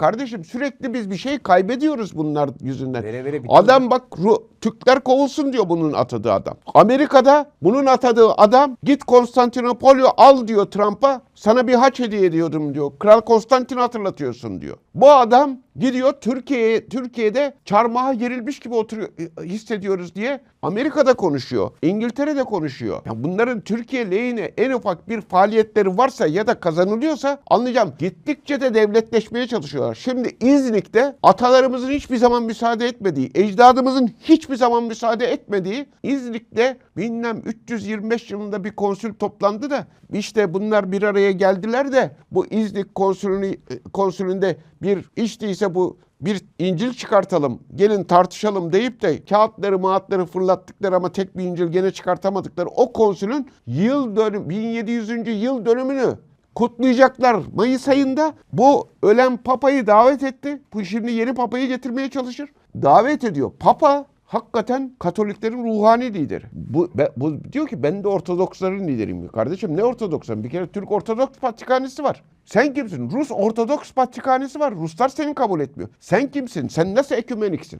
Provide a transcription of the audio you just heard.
Kardeşim sürekli biz bir şey kaybediyoruz bunlar yüzünden. Vere vere. Adam bak Ru- Türkler kovulsun diyor bunun atadığı adam. Amerika'da bunun atadığı adam git Konstantinopol'ü al diyor Trump'a. Sana bir haç hediye ediyorum diyor. Kral Konstantin'i hatırlatıyorsun diyor. Bu adam gidiyor Türkiye'ye Türkiye'de çarmıha gerilmiş gibi oturuyor e, hissediyoruz diye Amerika'da konuşuyor. İngiltere'de konuşuyor. Ya bunların Türkiye lehine en ufak bir faaliyetleri varsa ya da kazanılıyorsa anlayacağım. Gittikçe de devletleşmeye çalışıyorlar. Şimdi İznik'te atalarımızın hiçbir zaman müsaade etmediği, ecdadımızın hiçbir zaman müsaade etmediği İznik'te bilmem 325 yılında bir konsül toplandı da işte bunlar bir araya geldiler de bu İznik konsülünü, konsülünde bir iş değilse bu bir İncil çıkartalım, gelin tartışalım deyip de kağıtları mağatları fırlattıkları ama tek bir İncil gene çıkartamadıkları o konsülün yıl dönüm 1700. yıl dönümünü kutlayacaklar Mayıs ayında. Bu ölen papayı davet etti. Bu şimdi yeni papayı getirmeye çalışır. Davet ediyor. Papa hakikaten Katoliklerin ruhani lideri. Bu, be- bu diyor ki ben de Ortodoksların lideriyim. Kardeşim ne Ortodoksların? Bir kere Türk Ortodoks Patrikhanesi var. Sen kimsin? Rus Ortodoks Patrikhanesi var. Ruslar seni kabul etmiyor. Sen kimsin? Sen nasıl ekümeniksin?